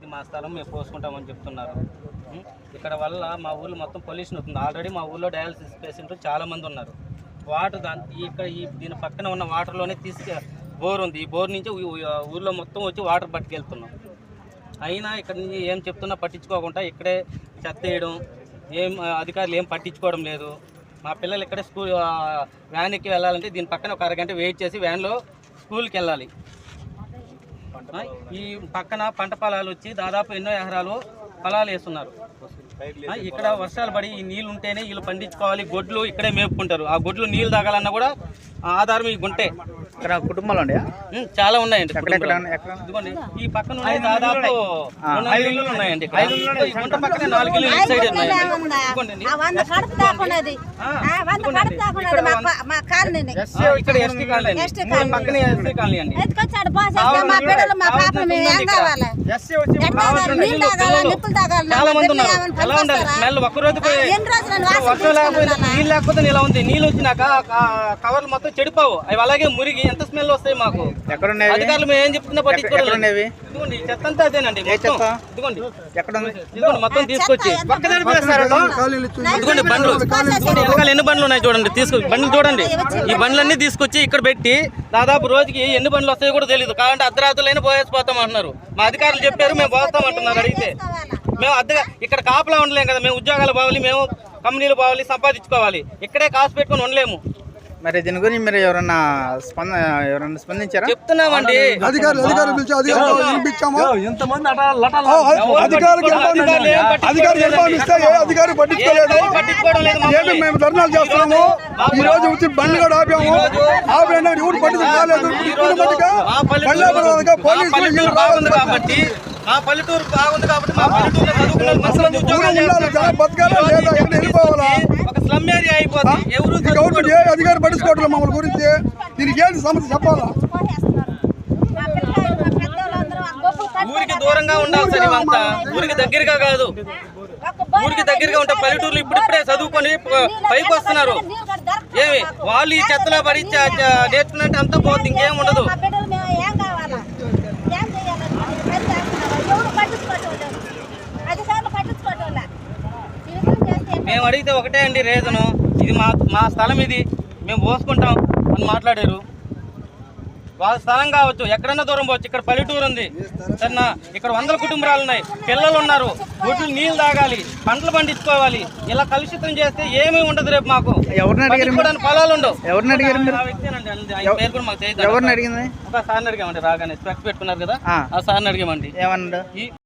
ఇది మా స్థలం మేము పోసుకుంటామని చెప్తున్నారు. ఇక్కడ వల్ల మా ఊళ్ళో మొత్తం పొల్యూషన్ అవుతుంది. ఆల్రెడీ మా ఊళ్ళో డయాలసిస్ పేషెంట్లు చాలామంది ఉన్నారు. వాటర్ దాని ఇక్కడ ఈ దీని పక్కన ఉన్న వాటర్లోనే తీసుకు బోర్ ఉంది. ఈ బోర్ నుంచి ఊళ్ళో మొత్తం వచ్చి వాటర్ పట్టుకెళ్తున్నాం. అయినా ఇక్కడ నుంచి ఏం చెప్తున్నా పట్టించుకోకుండా ఇక్కడే చెత్త వేయడం ఏం అధికారులు ఏం పట్టించుకోవడం లేదు. మా పిల్లలు ఇక్కడే స్కూల్ వ్యాన్కి వ్యాన్ ఎక్కి వెళ్ళాలంటే దీని పక్కన ఒక అరగంట వెయిట్ చేసి వ్యాన్లో స్కూల్కి వెళ్ళాలి. ఈ పక్కన పంట పొలాలు వచ్చి దాదాపు ఎన్నో ఎకరాలు పొలాలు వేస్తున్నారు. ఆ, ఇక్కడ వర్షాలు పడి ఈ నీళ్ళు ఉంటేనే వీళ్ళు పండించుకోవాలి. గొడ్లు ఇక్కడే మేపుకుంటారు. ఆ గొడ్లు నీళ్ళు తాగాలన్నా కూడా ఆధారం ఈ గుంటే. ఇక్కడ కుటుంబాలు ఉన్నాయా? చాలా ఉన్నాయండి ఇదిగోండి ఈ పక్కన ఉన్నాయి దాదాపు ఇల్లులు ఉన్నాయండి గుంట పక్కనే నాలుగు ఇల్లులు ఇటు సైడ్ ఇక్కడ ఎస్టీ కాలనీ. పక్కనే ఎస్టీ కాలనీ అండి. చాలా మంది ఉన్నారు. ఎలా ఉండాలి? స్మెల్ ఒక్క రోజు వర్షం లేకపోతే? నీళ్ళు లేకపోతే ఇలా ఉంది? నీళ్ళు వచ్చినాక కవర్లు మొత్తం చెడిపోవు. అవి అలాగే మురిగి ఎంత స్మెల్ వస్తాయి మాకు? ఎక్కడ ఉన్నాయి అధికారులు మేము ఏం చెప్తున్నా పట్టించుకోవడం ఉండేవి ఇదిగోండి చెత్త అంతా అదేనండి? ఇదిగోండి ఎక్కడ ఉంది ఇదిగోండి. మొత్తం తీసుకొచ్చి. ఇదిగోండి బండ్లు వెనకాల ఎన్ని బండ్లు ఉన్నాయి చూడండి తీసుకొచ్చి బండ్లు చూడండి. ఈ బండ్లన్నీ తీసుకొచ్చి ఇక్కడ పెట్టి దాదాపు రోజుకి ఎన్ని బండ్లు వస్తాయో కూడా తెలియదు కాబట్టి అర్ధరాత్రులైనా పోయేసిపోతాం అంటున్నారు. మా అధికారులు చెప్పారు మేము పోతాం అంటున్నారు అడిగితే. మేము అద్దెగా ఇక్కడ కాపలా ఉండలేం కదా మేము ఉద్యోగాలు పోవాలి మేము కంపెనీలు పోవాలి సంపాదించుకోవాలి. ఇక్కడే కాసు పెట్టుకొని ఉండలేము. మరి దీని గురించి మీరు ఎవరన్నా స్పంద ఎవరన్నా స్పందించారా? చెప్తున్నామండి. అధికారులు అధికారులు పిలిచి అధికారులు వినిపించాము ఇన్ఫార్మ్ అధికారులు. అధికారులు ఇన్ఫార్మ్ ఇస్తే ఏ అధికారి పట్టించుకోలేదు? ఏమి. మేము ధర్నాలు చేస్తున్నాము? ఈ రోజు వచ్చి బండి కూడా ఆపాము. ఆపిన ఎవరు పట్టించుకోలేదు బాగుంది కాబట్టి మా పల్లెటూరు బాగుంది కాబట్టి మా పల్లెటూరులో చదువుకున్న మనుషులు ఉద్యోగాలు ఉండాలి చేస్తున్నారు. జనం బతకాలా లేదా ఎక్కడ వెళ్ళిపోవాలా ఒక స్లమ్ ఏరియా అయిపోతుంది గవర్నమెంట్ ఏ అధికారి పట్టించుకోవట్లేదు మమ్మల్ని గురించి దీనికి ఏంటి సమస్య చెప్పాలా? ఊరికి దూరంగా ఉండాలి సార్ ఇవంతా. ఊరికి దగ్గరగా కాదు. ఊరికి దగ్గరగా ఉంటే పల్లెటూరులో ఇప్పుడిప్పుడే చదువుకొని పైకి వస్తున్నారు. ఏమి? వాళ్ళు ఈ చెత్తలో పడి నేర్చుకున్నట్టు అంతా పోతుంది ఇంకేం ఉండదు. మేము అడిగితే ఒకటే అండి రీజను. ఇది మా మా స్థలం ఇది. మేము పోసుకుంటాం అని మాట్లాడారు. వాళ్ళ స్థలం కావచ్చు ఎక్కడన్నా దూరం పోవచ్చు. ఇక్కడ పల్లెటూరు ఉంది. సరేనా? ఇక్కడ వందల కుటుంబాలు ఉన్నాయి. పిల్లలు ఉన్నారు. గుడ్లు నీళ్ళు తాగాలి పంటలు పండించుకోవాలి. ఇలా కలుషితం చేస్తే ఏమీ ఉండదు రేపు మాకు. పొలాలు ఉండవు. ఎవరిని అడిగారు ఒక సార్ని అడిగామండి రాగానే స్పెక్స్ పెట్టుకున్నారు కదా. ఆ. సార్ని అడిగామండి.